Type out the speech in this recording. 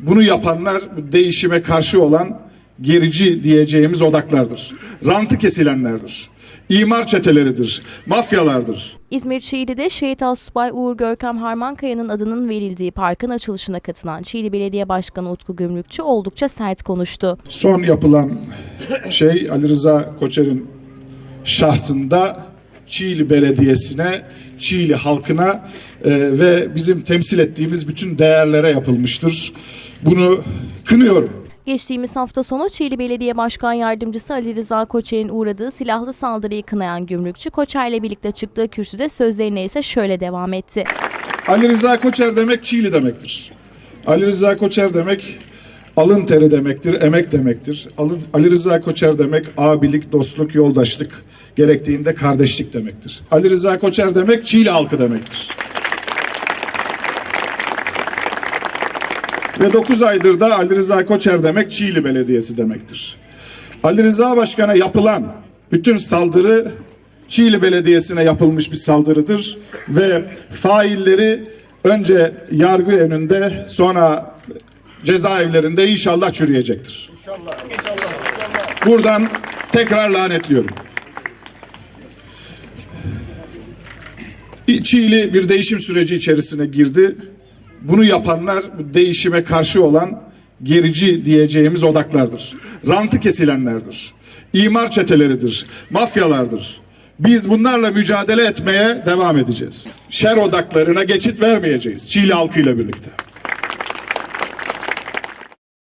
bunu yapanlar bu değişime karşı olan gerici diyeceğimiz odaklardır. Rantı kesilenlerdir. İmar çeteleridir, mafyalardır. İzmir Çiğli'de Şehit Asubay Uğur Görkem Harmankaya'nın adının verildiği parkın açılışına katılan Çiğli Belediye Başkanı Utku Gümrükçü oldukça sert konuştu. Son yapılan şey Ali Rıza Koçer'in şahsında Çiğli Belediyesi'ne, Çiğli halkına e, ve bizim temsil ettiğimiz bütün değerlere yapılmıştır. Bunu kınıyorum. Geçtiğimiz hafta sonu Çiğli Belediye Başkan Yardımcısı Ali Rıza Koçer'in uğradığı silahlı saldırıyı kınayan Gümrükçü, Koçer'le birlikte çıktığı kürsüde sözlerine ise şöyle devam etti. Ali Rıza Koçer demek Çiğli demektir. Ali Rıza Koçer demek alın teri demektir, emek demektir. Ali Rıza Koçer demek abilik, dostluk, yoldaşlık, gerektiğinde kardeşlik demektir. Ali Rıza Koçer demek Çiğli halkı demektir. Ve 9 aydır da Ali Rıza Koçer demek Çiğli Belediyesi demektir. Ali Rıza Başkan'a yapılan bütün saldırı Çiğli Belediyesi'ne yapılmış bir saldırıdır ve failleri önce yargı önünde sonra cezaevlerinde inşallah çürüyecektir. Buradan tekrar lanetliyorum. Çiğli bir değişim süreci içerisine girdi. Bunu yapanlar bu değişime karşı olan gerici diyeceğimiz odaklardır. Rantı kesilenlerdir. İmar çeteleridir, mafyalardır. Biz bunlarla mücadele etmeye devam edeceğiz. Şer odaklarına geçit vermeyeceğiz Çiğli halkıyla birlikte.